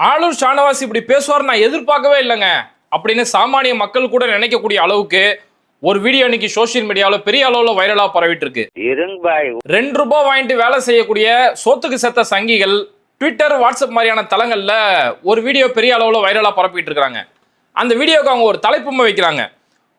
ஆளூர் ஷானவாஸ் இப்படி பேசுவார் நான் எதிர்பார்க்கவே இல்லைங்க. அப்படின்னு சாமானிய மக்கள் கூட நினைக்கக்கூடிய அளவுக்கு ஒரு வீடியோ இன்னைக்கு சோஷியல் மீடியாவில் பெரிய அளவில் வைரலாக பரவிட்டு இருக்கு ரெண்டு ரூபாய் வாங்கிட்டு வேலை செய்யக்கூடிய சோத்துக்கு செத்த சங்கிகள் ட்விட்டர் வாட்ஸ்அப் மாதிரியான தளங்கள்ல ஒரு வீடியோ பெரிய அளவில் வைரலாக பரப்பிட்டு இருக்காங்க அந்த வீடியோக்கு அவங்க ஒரு தலைப்புமை வைக்கிறாங்க.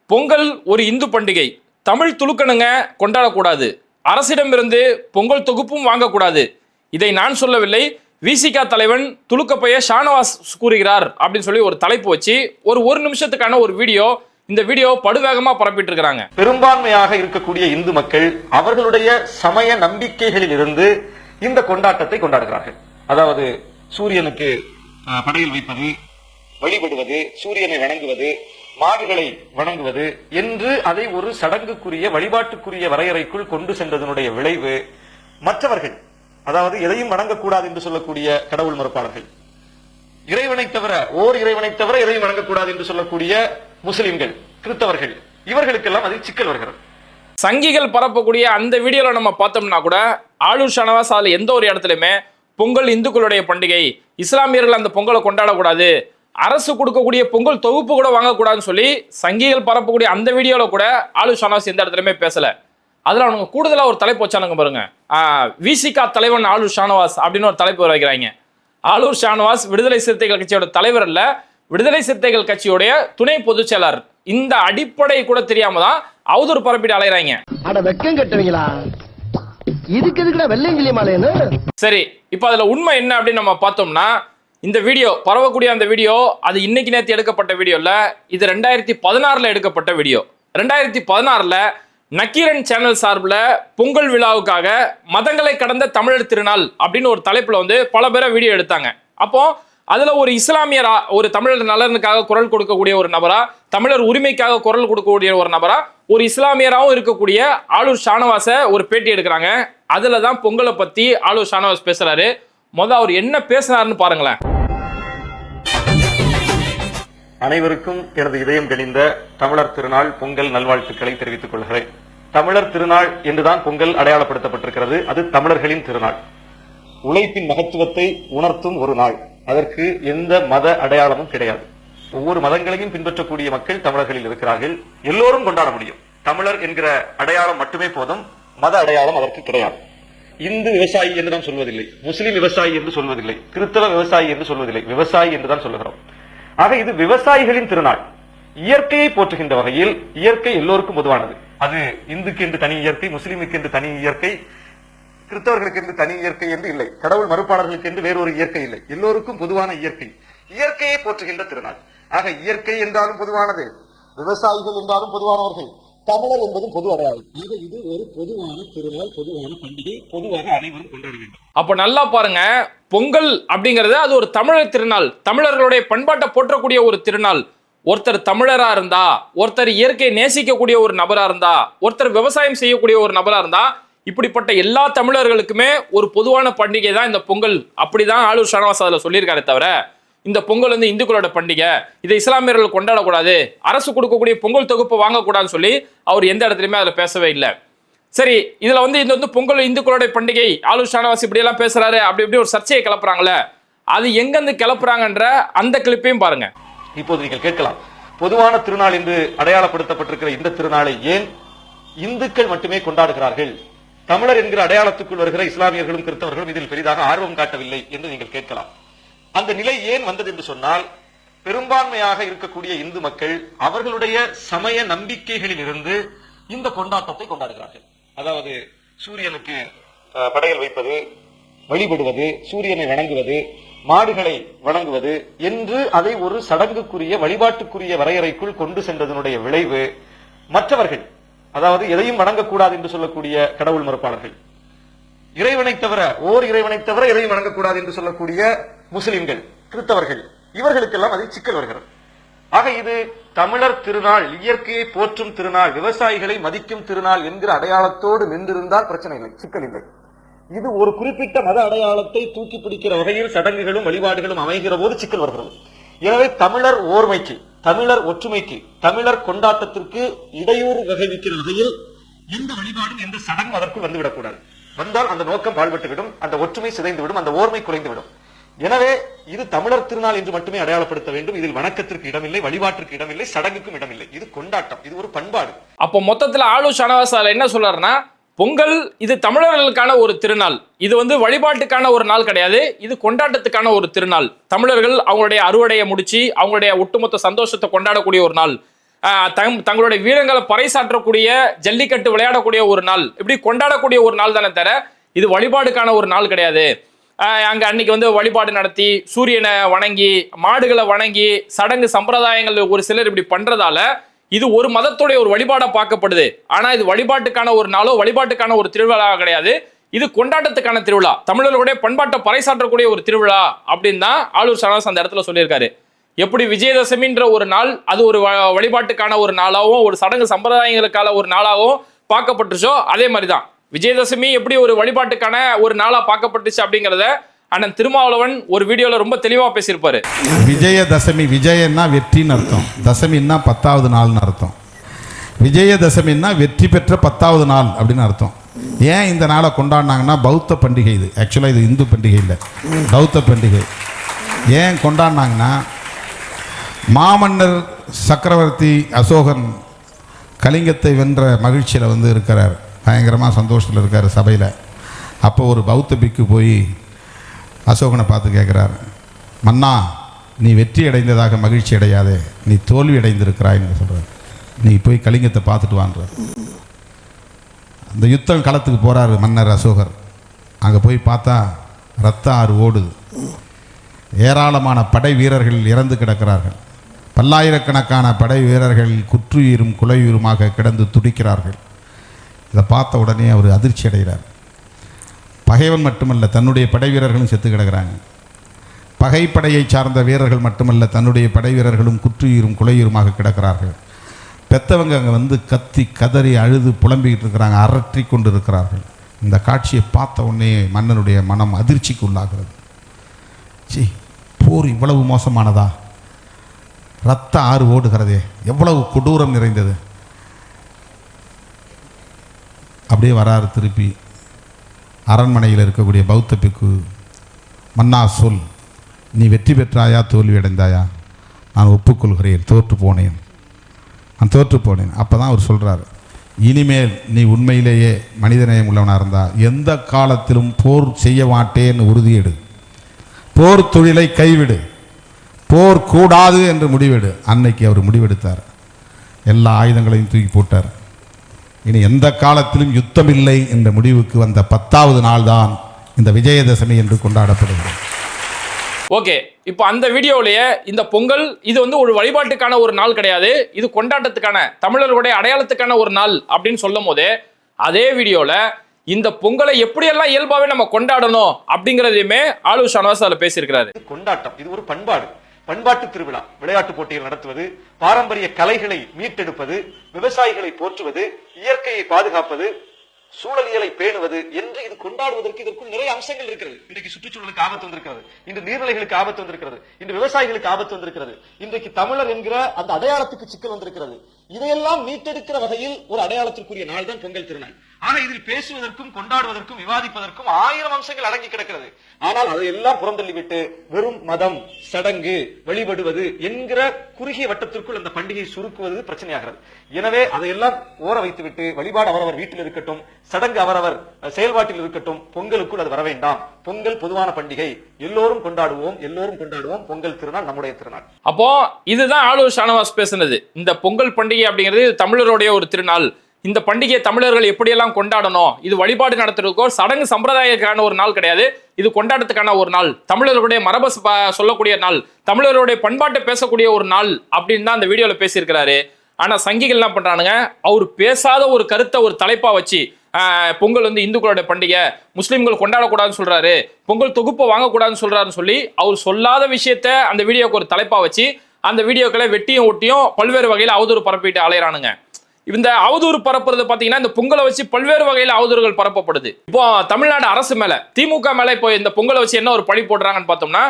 பொங்கல் ஒரு இந்து பண்டிகை. தமிழ் துலுக்கணுங்க கொண்டாடக்கூடாது. அரசிடமிருந்து பொங்கல் தொகுப்பும் வாங்கக்கூடாது. இதை நான் சொல்லவில்லை. விசிகா தலைவன் துலுக்கப்பைய ஷானவாஸ் கூறுகிறார் அப்படின்னு சொல்லி ஒரு தலைப்பு வச்சு ஒரு ஒரு நிமிஷத்துக்கான ஒரு வீடியோ இந்த வீடியோ படுவேகமா பரப்பிட்டு இருக்கிறாங்க பெரும்பான்மையாக இருக்கக்கூடிய இந்து மக்கள் அவர்களுடைய சமய நம்பிக்கைகளில் இருந்து இந்த கொண்டாட்டத்தை கொண்டாடுகிறார்கள். அதாவது சூரியனுக்கு படையில் படையல் வைப்பது வழிபடுவது சூரியனை வணங்குவது மாடுகளை வணங்குவது என்று அதை ஒரு சடங்குக்குரிய வழிபாட்டுக்குரிய வரையறைக்குள் கொண்டு சென்றதனுடைய விளைவு மற்றவர்கள். அதாவது எதையும் வணங்கக்கூடாது என்று சொல்லக்கூடிய கடவுள் மறுப்பாளர்கள். இறைவனை தவிர ஓர் இறைவனை தவிர எதையும் வணங்கக்கூடாது என்று சொல்லக்கூடிய முஸ்லிம்கள் கிறிஸ்தவர்கள் இவர்களுக்கெல்லாம் அதில் சிக்கல் வருகிறது. சங்கிகள் பரப்பக்கூடிய அந்த வீடியோல நம்ம பார்த்தோம்னா கூட ஆளூர் ஷனவாஸ் அதில் எந்த ஒரு இடத்துலையுமே பொங்கல் இந்துக்களுடைய பண்டிகை இஸ்லாமியர்கள் அந்த பொங்கலை கொண்டாடக்கூடாது அரசு கொடுக்கக்கூடிய பொங்கல் தொகுப்பு கூட வாங்கக்கூடாதுன்னு சொல்லி சங்கிகள் பரப்பக்கூடிய அந்த வீடியோவில் கூட ஆளு ஷனவாஸ் எந்த இடத்துலையுமே பேசல. அதுல அவனுங்க கூடுதலா ஒரு தலைப்பு வச்சானுங்க பாருங்க. விசிகா தலைவன் ஆளூர் ஷானவாஸ் அப்படின்னு ஒரு தலைப்பு வைக்கிறாங்க ஆளூர் ஷானவாஸ் விடுதலை சிறுத்தைகள் கட்சியோட தலைவர் அல்ல விடுதலை சிறுத்தைகள் கட்சியுடைய துணை பொதுச் செயலாளர். இந்த அடிப்படை கூட தெரியாம தான் அவதூறு பரப்பிட்டு அலைகிறாங்க அட வெக்கம் கட்டுவீங்களா இதுக்கு எதுக்குடா மாலையன்னு சரி இப்போ அதுல உண்மை என்ன அப்படின்னு நம்ம பார்த்தோம்னா இந்த வீடியோ பரவக்கூடிய அந்த வீடியோ அது இன்னைக்கு நேற்று எடுக்கப்பட்ட வீடியோ இல்ல இது ரெண்டாயிரத்தி பதினாறுல எடுக்கப்பட்ட வீடியோ. ரெண்டாயிரத்தி பதினாறுல நக்கீரன் சேனல் சார்பில் பொங்கல் விழாவுக்காக மதங்களை கடந்த தமிழர் திருநாள் அப்படின்னு ஒரு தலைப்பில் வந்து பல பேரை வீடியோ எடுத்தாங்க. அப்போ அதில் ஒரு இஸ்லாமியரா ஒரு தமிழர் நலனுக்காக குரல் கொடுக்கக்கூடிய ஒரு நபரா தமிழர் உரிமைக்காக குரல் கொடுக்கக்கூடிய ஒரு நபரா ஒரு இஸ்லாமியராகவும் இருக்கக்கூடிய ஆளூர் ஷானவாஸை ஒரு பேட்டி எடுக்கிறாங்க. அதில் தான் பொங்கலை பற்றி ஆளூர் ஷானவாஸ் பேசுகிறாரு மொதல் அவர் என்ன பேசுனாருன்னு பாருங்களேன். அனைவருக்கும் எனது இதயம் கணிந்த தமிழர் திருநாள் பொங்கல் நல்வாழ்த்துக்களை தெரிவித்துக் கொள்கிறேன். தமிழர் திருநாள் என்றுதான் பொங்கல் அடையாளப்படுத்தப்பட்டிருக்கிறது. அது தமிழர்களின் திருநாள். உழைப்பின் மகத்துவத்தை உணர்த்தும் ஒரு நாள். அதற்கு எந்த மத அடையாளமும் கிடையாது. ஒவ்வொரு மதங்களையும் பின்பற்றக்கூடிய மக்கள் தமிழர்களில் இருக்கிறார்கள். எல்லோரும் கொண்டாட முடியும். தமிழர் என்கிற அடையாளம் மட்டுமே போதும். மத அடையாளம் அதற்கு கிடையாது. இந்து விவசாயி என்று நாம் சொல்வதில்லை. முஸ்லிம் விவசாயி என்று சொல்வதில்லை. கிறிஸ்தவ விவசாயி என்று சொல்வதில்லை. விவசாயி என்று தான் சொல்லுகிறோம். ஆக இது விவசாயிகளின் திருநாள். இயற்கையை போற்றுகின்ற வகையில் இயற்கை எல்லோருக்கும் பொதுவானது. அது இந்துக்கு என்று தனி இயற்கை முஸ்லிமுக்கு என்று தனி இயற்கை கிறிஸ்தவர்களுக்கு என்று தனி இயற்கை என்று இல்லை. கடவுள் மறுப்பாளர்களுக்கு என்று வேறொரு இயற்கை இல்லை. எல்லோருக்கும் பொதுவான இயற்கை. இயற்கையை போற்றுகின்ற திருநாள். ஆக இயற்கை என்றாலும் பொதுவானது விவசாயிகள் என்றாலும் பொதுவானவர்கள். தமிழர் என்பதும் பொது அடையாளம். ஆக இது ஒரு பொதுவான திருநாள் பொதுவான பண்டிகை பொதுவாக அனைவரும் கொண்டாட வேண்டும். அப்ப நல்லா பாருங்க பொங்கல் அப்படிங்கிறது அது ஒரு தமிழர் திருநாள். தமிழர்களுடைய பண்பாட்டை போற்றக்கூடிய ஒரு திருநாள். ஒருத்தர் தமிழரா இருந்தா ஒருத்தர் இயற்கையை நேசிக்கக்கூடிய ஒரு நபரா இருந்தா ஒருத்தர் விவசாயம் செய்யக்கூடிய ஒரு நபரா இருந்தா இப்படிப்பட்ட எல்லா தமிழர்களுக்குமே ஒரு பொதுவான பண்டிகை தான் இந்த பொங்கல். அப்படிதான் ஆளூர் ஷானவாஸ் அதில் சொல்லியிருக்காரு தவிர இந்த பொங்கல் வந்து இந்துக்களோட பண்டிகை. இதை இஸ்லாமியர்கள் கொண்டாடக்கூடாது. அரசு கொடுக்கக்கூடிய பொங்கல் தொகுப்பு வாங்கக்கூடாதுன்னு சொல்லி அவர் எந்த இடத்துலையுமே அதில் பேசவே இல்லை. சரி இதுல வந்து இது வந்து பொங்கல் இந்துக்களோட பண்டிகை. ஆளூர் ஷானவாஸ் இப்படியெல்லாம் பேசுகிறாரு பேசுறாரு அப்படி இப்படி ஒரு சர்ச்சையை கிளப்புறாங்களே அது எங்கேருந்து கிளப்புறாங்கன்ற அந்த கிளிப்பையும் பாருங்க. இப்போது நீங்கள் கேட்கலாம். பொதுவான திருநாள் என்று அடையாளப்படுத்தப்பட்டிருக்கிற இந்த திருநாளை ஏன் இந்துக்கள் மட்டுமே கொண்டாடுகிறார்கள்? தமிழர் என்கிற அடையாளத்துக்குள் வருகிற இஸ்லாமியர்களும் கிறிஸ்தவர்களும் இதில் பெரிதாக ஆர்வம் காட்டவில்லை என்று நீங்கள் கேட்கலாம். அந்த நிலை ஏன் வந்தது என்று சொன்னால் பெரும்பான்மையாக இருக்கக்கூடிய இந்து மக்கள் அவர்களுடைய சமய நம்பிக்கைகளில் இருந்து இந்த கொண்டாட்டத்தை கொண்டாடுகிறார்கள். அதாவது சூரியனுக்கு படையல் வைப்பது வழிபடுவது சூரியனை வணங்குவது மாடுகளை வணங்குவது என்று அதை ஒரு சடங்குக்குரிய வழிபாட்டுக்குரிய வரையறைக்குள் கொண்டு சென்றதனுடைய விளைவு மற்றவர்கள் அதாவது எதையும் வணங்கக்கூடாது என்று சொல்லக்கூடிய கடவுள் மறுப்பாளர்கள். இறைவனை தவிர ஓர் இறைவனை தவிர எதையும் வணங்கக்கூடாது என்று சொல்லக்கூடிய முஸ்லிம்கள் கிறிஸ்தவர்கள் இவர்களுக்கெல்லாம் அதில் சிக்கல் வருகிறது. ஆக இது தமிழர் திருநாள் இயற்கையை போற்றும் திருநாள் விவசாயிகளை மதிக்கும் திருநாள் என்கிற அடையாளத்தோடு நின்றிருந்தால் பிரச்சனை இல்லை சிக்கல் இல்லை. இது ஒரு குறிப்பிட்ட மத அடையாளத்தை தூக்கி பிடிக்கிற வகையில் சடங்குகளும் வழிபாடுகளும் அமைகிற போது சிக்கல் வருகிறது. எனவே தமிழர் ஓர்மைக்கு தமிழர் ஒற்றுமைக்கு தமிழர் கொண்டாட்டத்திற்கு இடையூறு வகைவிக்கிற வகையில் எந்த வழிபாடும் எந்த சடங்கும் அதற்குள் வந்துவிடக்கூடாது. வந்தால் அந்த நோக்கம் பாழ்பட்டுவிடும் அந்த ஒற்றுமை சிதைந்துவிடும் அந்த ஓர்மை குறைந்துவிடும் எனவே இது தமிழர் திருநாள் என்று மட்டுமே அடையாளப்படுத்த வேண்டும். இதில் வணக்கத்திற்கு இடமில்லை வழிபாட்டிற்கு இடமில்லை சடங்குக்கும் இடமில்லை. இது கொண்டாட்டம் இது ஒரு பண்பாடு. அப்போ மொத்தத்தில் ஆளு ஷனவாசால என்ன சொல்றாருன்னா பொங்கல் இது தமிழர்களுக்கான ஒரு திருநாள். இது வந்து வழிபாட்டுக்கான ஒரு நாள் கிடையாது இது கொண்டாட்டத்துக்கான ஒரு திருநாள். தமிழர்கள் அவங்களுடைய அறுவடையை முடிச்சு அவங்களுடைய ஒட்டுமொத்த சந்தோஷத்தை கொண்டாடக்கூடிய ஒரு நாள். தங்- தங்களுடைய வீரங்களை பறைசாற்றக்கூடிய ஜல்லிக்கட்டு விளையாடக்கூடிய ஒரு நாள். இப்படி கொண்டாடக்கூடிய ஒரு நாள் தானே தவிர இது வழிபாடுக்கான ஒரு நாள் கிடையாது. அங்கே அன்னைக்கு வந்து வழிபாடு நடத்தி சூரியனை வணங்கி மாடுகளை வணங்கி சடங்கு சம்பிரதாயங்கள் ஒரு சிலர் இப்படி பண்ணுறதால இது ஒரு மதத்துடைய ஒரு வழிபாடாக பார்க்கப்படுது. ஆனால் இது வழிபாட்டுக்கான ஒரு நாளோ வழிபாட்டுக்கான ஒரு திருவிழாவாக கிடையாது. இது கொண்டாட்டத்துக்கான திருவிழா. தமிழர்களுடைய பண்பாட்டை பறைசாற்றக்கூடிய ஒரு திருவிழா அப்படின்னு தான் ஆளுர் சரணாஸ் அந்த இடத்துல சொல்லியிருக்காரு. எப்படி விஜயதசமின்ற ஒரு நாள் அது ஒரு வ- வழிபாட்டுக்கான ஒரு நாளாகவும் ஒரு சடங்கு சம்பிரதாயங்களுக்கான ஒரு நாளாகவும் பார்க்கப்பட்டுச்சோ அதே மாதிரி தான். விஜயதசமி எப்படி ஒரு வழிபாட்டுக்கான ஒரு நாளா பார்க்கப்பட்டுச்சு அப்படிங்கிறத அண்ணன் திருமாவளவன் ஒரு வீடியோல ரொம்ப தெளிவா பேசியிருப்பாரு. விஜயதசமி விஜயன்னா வெற்றின்னு அர்த்தம். தசமின்னா பத்தாவது நாள்னு அர்த்தம். விஜயதசமின்னா வெற்றி பெற்ற பத்தாவது நாள் அப்படின்னு அர்த்தம். ஏன் இந்த நாளை கொண்டாடினாங்கன்னா பௌத்த பண்டிகை இது. ஆக்சுவலாக இது இந்து பண்டிகை இல்லை. பௌத்த பண்டிகை. ஏன் கொண்டாடினாங்கன்னா மாமன்னர் சக்கரவர்த்தி அசோகன் கலிங்கத்தை வென்ற மகிழ்ச்சியில் வந்து இருக்கிறார். பயங்கரமாக சந்தோஷத்தில் இருக்கார் சபையில். அப்போ ஒரு பௌத்த பிக்கு போய் அசோகனை பார்த்து கேட்குறார் மன்னா நீ வெற்றி அடைந்ததாக மகிழ்ச்சி அடையாதே நீ தோல்வி அடைந்திருக்கிறாய்ன்னு சொல்கிறார் நீ போய் கலிங்கத்தை பார்த்துட்டு வான்ற. அந்த யுத்தம் களத்துக்கு போகிறாரு மன்னர் அசோகர். அங்கே போய் பார்த்தா ரத்த ஆறு ஓடுது. ஏராளமான படை வீரர்கள் இறந்து கிடக்கிறார்கள். பல்லாயிரக்கணக்கான படை வீரர்கள் குற்றுயிரும் குலையுயிருமாக கிடந்து துடிக்கிறார்கள். இதை பார்த்த உடனே அவர் அதிர்ச்சி அடைகிறார். பகைவன் மட்டுமல்ல தன்னுடைய படை வீரர்களும் செத்து கிடக்கிறாங்க. பகைப்படையை சார்ந்த வீரர்கள் மட்டுமல்ல தன்னுடைய படை வீரர்களும் குற்றுயிரும் குலையுருமாக கிடக்கிறார்கள். பெத்தவங்க அங்கே வந்து கத்தி கதறி அழுது புலம்பிக்கிட்டு இருக்கிறாங்க அரற்றி கொண்டு இருக்கிறார்கள் இந்த காட்சியை பார்த்த உடனே மன்னனுடைய மனம் அதிர்ச்சிக்கு உள்ளாகிறது. சி போர் இவ்வளவு மோசமானதா? ரத்த ஆறு ஓடுகிறதே எவ்வளவு கொடூரம் நிறைந்தது. அப்படியே வராரு திருப்பி. அரண்மனையில் இருக்கக்கூடிய பௌத்த பிக்கு மன்னா சொல் நீ வெற்றி பெற்றாயா தோல்வி அடைந்தாயா நான் ஒப்புக்கொள்கிறேன் தோற்று போனேன். நான் தோற்று போனேன். அப்போ தான் அவர் சொல்கிறார் இனிமேல் நீ உண்மையிலேயே மனிதநேயம் உள்ளவனாக இருந்தால் எந்த காலத்திலும் போர் செய்ய மாட்டேன்னு உறுதியெடு. போர் தொழிலை கைவிடு. போர் கூடாது என்று முடிவெடு. அன்னைக்கு அவர் முடிவெடுத்தார். எல்லா ஆயுதங்களையும் தூக்கி போட்டார். இனி எந்த காலத்திலும் யுத்தம் இல்லை என்ற முடிவுக்கு வந்த பத்தாவது நாள்தான் இந்த விஜயதசமி என்று கொண்டாடப்படுகிறது. ஓகே இப்போ அந்த வீடியோவிலேயே இந்த பொங்கல் இது வந்து ஒரு வழிபாட்டுக்கான ஒரு நாள் கிடையாது. இது கொண்டாட்டத்துக்கான தமிழர்களுடைய அடையாளத்துக்கான ஒரு நாள் அப்படின்னு சொல்லும் போதே அதே வீடியோல இந்த பொங்கலை எப்படியெல்லாம் இயல்பாவே நம்ம கொண்டாடணும் அப்படிங்கிறதையுமே ஆளு ஷானவாஸ் அதில் பேசியிருக்கிறாரு. கொண்டாட்டம் இது ஒரு பண்பாடு. பண்பாட்டு திருவிழா விளையாட்டு போட்டிகள் நடத்துவது பாரம்பரிய கலைகளை மீட்டெடுப்பது விவசாயிகளை போற்றுவது இயற்கையை பாதுகாப்பது சூழலியலை பேணுவது என்று இது கொண்டாடுவதற்கு இதற்குள் நிறைய அம்சங்கள் இருக்கிறது. இன்றைக்கு சுற்றுச்சூழலுக்கு ஆபத்து வந்திருக்கிறது. இன்று நீர்நிலைகளுக்கு ஆபத்து வந்திருக்கிறது. இன்று விவசாயிகளுக்கு ஆபத்து வந்திருக்கிறது. இன்றைக்கு தமிழர் என்கிற அந்த அடையாளத்துக்கு சிக்கல் வந்திருக்கிறது. இதையெல்லாம் மீட்டெடுக்கிற வகையில் ஒரு அடையாளத்திற்குரிய நாள் தான் பொங்கல் திருநாள். ஆக இதில் பேசுவதற்கும் கொண்டாடுவதற்கும் விவாதிப்பதற்கும் ஆயிரம் அம்சங்கள் அடங்கி கிடக்கிறது. ஆனால் அதையெல்லாம் புறந்தள்ளிவிட்டு வெறும் மதம் சடங்கு வழிபடுவது என்கிற குறுகிய வட்டத்திற்குள் அந்த பண்டிகையை சுருக்குவது பிரச்சனையாகிறது. எனவே அதையெல்லாம் ஓர வைத்துவிட்டு வழிபாடு அவரவர் வீட்டில் இருக்கட்டும் சடங்கு அவரவர் செயல்பாட்டில் இருக்கட்டும் பொங்கலுக்குள் அது வர வேண்டாம் பொங்கல் பொதுவான பண்டிகை. எல்லோரும் கொண்டாடுவோம் எல்லோரும் கொண்டாடுவோம். பொங்கல் திருநாள் நம்முடைய திருநாள். அப்போ இதுதான் ஆளுநர் ஷானவாஸ் பேசுனது. இந்த பொங்கல் பண்டிகை அப்படிங்கிறது தமிழருடைய ஒரு திருநாள். இந்த பண்டிகையை தமிழர்கள் எப்படியெல்லாம் கொண்டாடணும்? இது வழிபாடு நடத்துறதுக்கோ சடங்கு சம்பிரதாயத்துக்கான ஒரு நாள் கிடையாது. இது கொண்டாடத்துக்கான ஒரு நாள். தமிழர்களுடைய மரபு சொல்லக்கூடிய நாள். தமிழர்களுடைய பண்பாட்டை பேசக்கூடிய ஒரு நாள் அப்படின்னு தான் அந்த வீடியோல பேசியிருக்கிறாரு. ஆனா சங்கிகள் என்ன பண்றானுங்க? அவர் பேசாத ஒரு கருத்தை ஒரு தலைப்பா வச்சு பொங்கல் வந்து இந்துக்களோட பண்டிகை முஸ்லீம்கள் கொண்டாடக்கூடாதுன்னு சொல்றாரு. பொங்கல் தொகுப்பை வாங்கக்கூடாதுன்னு சொல்றாருன்னு சொல்லி அவர் சொல்லாத விஷயத்த அந்த வீடியோக்கு ஒரு தலைப்பா வச்சு அந்த வீடியோக்களை வெட்டியும் ஒட்டியும் பல்வேறு வகையில் அவதூறு பரப்பிட்டு அலையிறானுங்க. இந்த அவதூறு பரப்புறது பாத்தீங்கன்னா இந்த பொங்கலை வச்சு பல்வேறு வகையில் அவதூறுகள் பரப்பப்படுது. இப்போ தமிழ்நாடு அரசு மேல திமுக மேல இப்போ இந்த பொங்கலை வச்சு என்ன ஒரு பழி போடுறாங்கன்னு பார்த்தோம்னா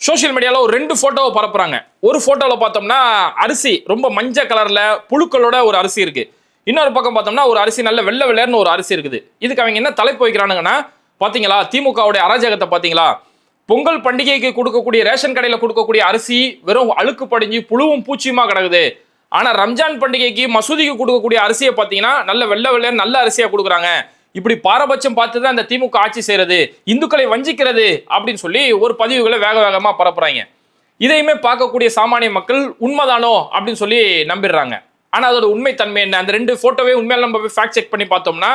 சோஷியல் மீடியால ஒரு ரெண்டு போட்டோவை பரப்புறாங்க. ஒரு போட்டோல பார்த்தோம்னா அரிசி ரொம்ப மஞ்சள் கலர்ல புழுக்களோட ஒரு அரிசி இருக்கு. இன்னொரு பக்கம் பார்த்தோம்னா ஒரு அரிசி நல்ல வெள்ளை வெள்ளையர்னு ஒரு அரிசி இருக்குது. இதுக்கு அவங்க என்ன தலைப்பு வைக்கிறானுங்கன்னா பாத்தீங்களா திமுகவுடைய அராஜகத்தை பாத்தீங்களா பொங்கல் பண்டிகைக்கு கொடுக்கக்கூடிய ரேஷன் கடையில் கொடுக்கக்கூடிய அரிசி வெறும் அழுக்கு படிஞ்சு புழுவும் பூச்சியுமா கிடக்குது. ஆனால் ரம்ஜான் பண்டிகைக்கு மசூதிக்கு கொடுக்கக்கூடிய அரிசியை பார்த்தீங்கன்னா நல்ல வெள்ளை வெள்ளையர் நல்ல அரிசியாக கொடுக்குறாங்க. இப்படி பாரபட்சம் பார்த்து தான் அந்த திமுக ஆட்சி செய்கிறது இந்துக்களை வஞ்சிக்கிறது அப்படின்னு சொல்லி ஒரு பதிவுகளை வேக வேகமாக பரப்புறாங்க. இதையுமே பார்க்கக்கூடிய சாமானிய மக்கள் உண்மைதானோ அப்படின்னு சொல்லி நம்பிடுறாங்க. ஆனால் அதோட உண்மைத்தன்மை என்ன? அந்த ரெண்டு ஃபோட்டோவே உண்மையில நம்ம போய் ஃபேக்ட் செக் பண்ணி பார்த்தோம்னா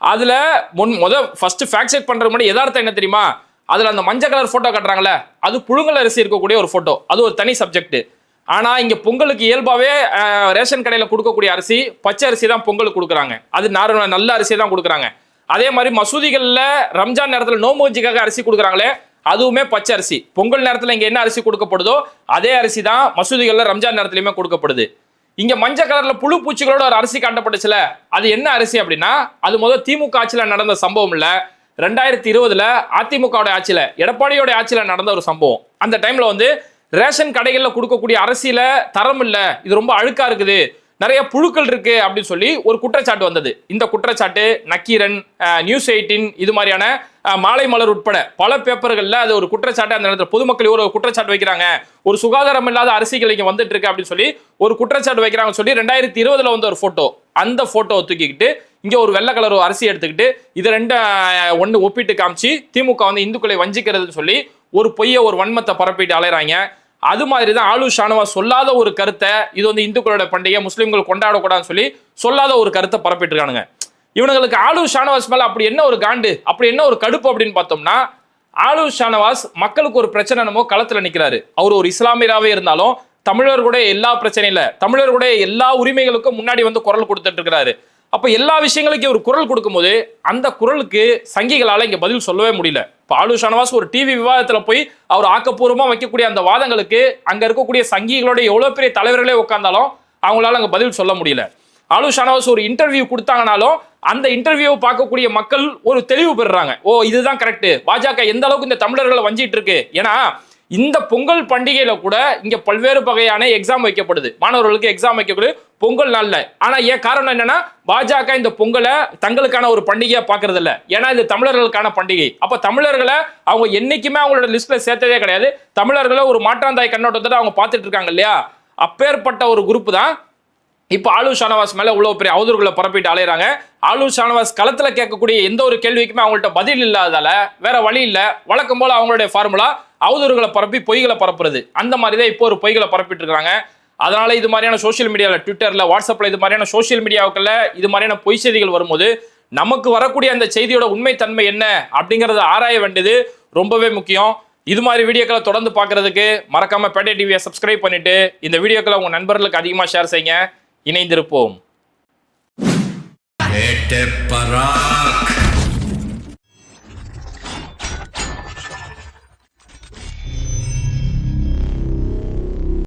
அதில் முன் முத ஃபர்ஸ்ட் ஃபேக்ட் செக் பண்றது முன்னாடி யதார்த்தம் என்ன தெரியுமா? அதில் அந்த மஞ்சள் கலர் ஃபோட்டோ காட்டுறாங்களே அது புழுங்கல் அரிசி இருக்கக்கூடிய ஒரு ஃபோட்டோ அது ஒரு தனி சப்ஜெக்ட் ஆனால் இங்கே பொங்கலுக்கு இயல்பாகவே ரேஷன் கடையில் கொடுக்கக்கூடிய அரிசி பச்சை அரிசி தான் பொங்கலுக்கு கொடுக்குறாங்க. அது நார நல்ல அரிசி தான் கொடுக்குறாங்க. அதே மாதிரி மசூதிகளில் ரம்ஜான் நேரத்தில் நோம்பூஜிக்காக அரிசி கொடுக்குறாங்களே அதுவுமே பச்சை அரிசி. பொங்கல் நேரத்தில் இங்கே என்ன அரிசி கொடுக்கப்படுதோ அதே அரிசி தான் மசூதிகளில் ரம்ஜான் நேரத்துலையுமே கொடுக்கப்படுது. இங்கே மஞ்சள் கலரில் புழு பூச்சிகளோட ஒரு அரிசி காட்டப்பட்டுச்சுல அது என்ன அரிசி அப்படின்னா அது முதல் திமுக ஆட்சியில் நடந்த சம்பவம் இல்லை. ரெண்டாயிரத்தி இருபதுல அதிமுகவோட ஆட்சியில் எடப்பாடியோட ஆட்சியில் நடந்த ஒரு சம்பவம். அந்த டைமில் வந்து ரேஷன் கடைகளில் கொடுக்கக்கூடிய அரசியல தரம் இல்லை இது ரொம்ப அழுக்கா இருக்குது. நிறைய புழுக்கள் இருக்கு அப்படின்னு சொல்லி ஒரு குற்றச்சாட்டு வந்தது. இந்த குற்றச்சாட்டு நக்கீரன் நியூஸ் எயிட்டின் இது மாதிரியான மாலை மலர் உட்பட பல பேப்பர்கள்ல அது ஒரு குற்றச்சாட்டு அந்த நேரத்தில் பொதுமக்கள் ஒரு குற்றச்சாட்டு வைக்கிறாங்க. ஒரு சுகாதாரம் இல்லாத அரசியல் இங்க வந்துட்டு இருக்கு அப்படின்னு சொல்லி ஒரு குற்றச்சாட்டு வைக்கிறாங்க சொல்லி ரெண்டாயிரத்தி இருபதுல வந்த ஒரு போட்டோ அந்த போட்டோவை தூக்கிக்கிட்டு இங்க ஒரு வெள்ளை கலர் அரிசி எடுத்துக்கிட்டு இது ரெண்டு ஒன்று ஒப்பிட்டு காமிச்சு திமுக வந்து இந்துக்களை வஞ்சிக்கிறதுன்னு சொல்லி ஒரு பொய்ய ஒரு வன்மத்தை பரப்பிட்டு அலையிறாங்க. அது மாதிரி தான் ஆலு ஷானவா சொல்லாத ஒரு கருத்தை இது வந்து இந்துக்களோட பண்டிகை முஸ்லீம்கள் கொண்டாடக்கூடாதுன்னு சொல்லி சொல்லாத ஒரு கருத்தை பரப்பிட்டு இருக்கானுங்க இவனுங்களுக்கு ஆலு ஷானவாஸ் மேலே அப்படி என்ன ஒரு காண்டு அப்படி என்ன ஒரு கடுப்பு அப்படின்னு பார்த்தோம்னா ஆலு ஷானவாஸ் மக்களுக்கு ஒரு பிரச்சனை என்னமோ களத்தில் நிற்கிறாரு அவர் ஒரு இஸ்லாமியராகவே இருந்தாலும் தமிழர்களுடைய எல்லா பிரச்சனையும் தமிழர்களுடைய எல்லா உரிமைகளுக்கும் முன்னாடி வந்து குரல் கொடுத்துட்டு இருக்கிறாரு. அப்போ எல்லா விஷயங்களுக்கும் ஒரு குரல் கொடுக்கும்போது அந்த குரலுக்கு சங்கிகளால் இங்கே பதில் சொல்லவே முடியல. இப்போ ஆளு ஷானவாஸ் ஒரு டிவி விவாதத்தில் போய் அவர் ஆக்கப்பூர்வமாக வைக்கக்கூடிய அந்த வாதங்களுக்கு அங்கே இருக்கக்கூடிய சங்கிகளுடைய எவ்வளோ பெரிய தலைவர்களே உட்காந்தாலும் அவங்களால அங்கே பதில் சொல்ல முடியல. ஆலு ஷானவாஸ் ஒரு இன்டர்வியூ கொடுத்தாங்கனாலும் அந்த இன்டர்வியூ பார்க்கக்கூடிய மக்கள் ஒரு தெளிவு பெறுறாங்க. ஓ இதுதான் கரெக்டு பாஜக எந்த அளவுக்கு இந்த தமிழர்களை வஞ்சிட்டு இருக்கு? ஏன்னா இந்த பொங்கல் பண்டிகையில கூட இங்க பல்வேறு வகையான எக்ஸாம் வைக்கப்படுது. மாணவர்களுக்கு எக்ஸாம் வைக்கக்கூடிய பொங்கல் நல்ல ஆனா ஏன் காரணம் என்னன்னா பாஜக இந்த பொங்கலை தங்களுக்கான ஒரு பண்டிகையா பாக்குறது இல்ல ஏன்னா இது தமிழர்களுக்கான பண்டிகை. அப்ப தமிழர்களை அவங்க என்னைக்குமே அவங்களோட லிஸ்ட்ல சேர்த்ததே கிடையாது. தமிழர்களை ஒரு மாற்றாந்தாய் கண்ணோட்டத்தோட அவங்க பார்த்துட்டு இருக்காங்க இல்லையா? அப்பேற்பட்ட ஒரு குரூப் தான் இப்போ ஆலு ஷானவாஸ் மேலே இவ்வளோ பெரிய அவதூறுகளை பரப்பிட்டு அலையிறாங்க. ஆலு ஷானவாஸ் களத்தில் கேட்கக்கூடிய எந்த ஒரு கேள்விக்குமே அவங்கள்ட்ட பதில் இல்லாதால வேற வழி இல்லை. வழக்கம் போல் அவங்களுடைய ஃபார்முலா அவதூறுகளை பரப்பி பொய்களை பரப்புறது. அந்த மாதிரி தான் இப்போ ஒரு பொய்களை பரப்பிட்டு இருக்காங்க. அதனால இது மாதிரியான சோஷியல் மீடியாவில் ட்விட்டரில் வாட்ஸ்அப்பில் இது மாதிரியான சோஷியல் மீடியாவுக்குள்ள இது மாதிரியான பொய் செய்திகள் வரும்போது நமக்கு வரக்கூடிய அந்த செய்தியோட உண்மைத்தன்மை என்ன அப்படிங்கிறத ஆராய வேண்டியது ரொம்பவே முக்கியம். இது மாதிரி வீடியோக்களை தொடர்ந்து பார்க்கறதுக்கு மறக்காம பேட்டை டிவியை சப்ஸ்கிரைப் பண்ணிட்டு இந்த வீடியோக்களை உங்க நண்பர்களுக்கு அதிகமாக ஷேர் செய்யுங்க. இணைந்திருப்போம்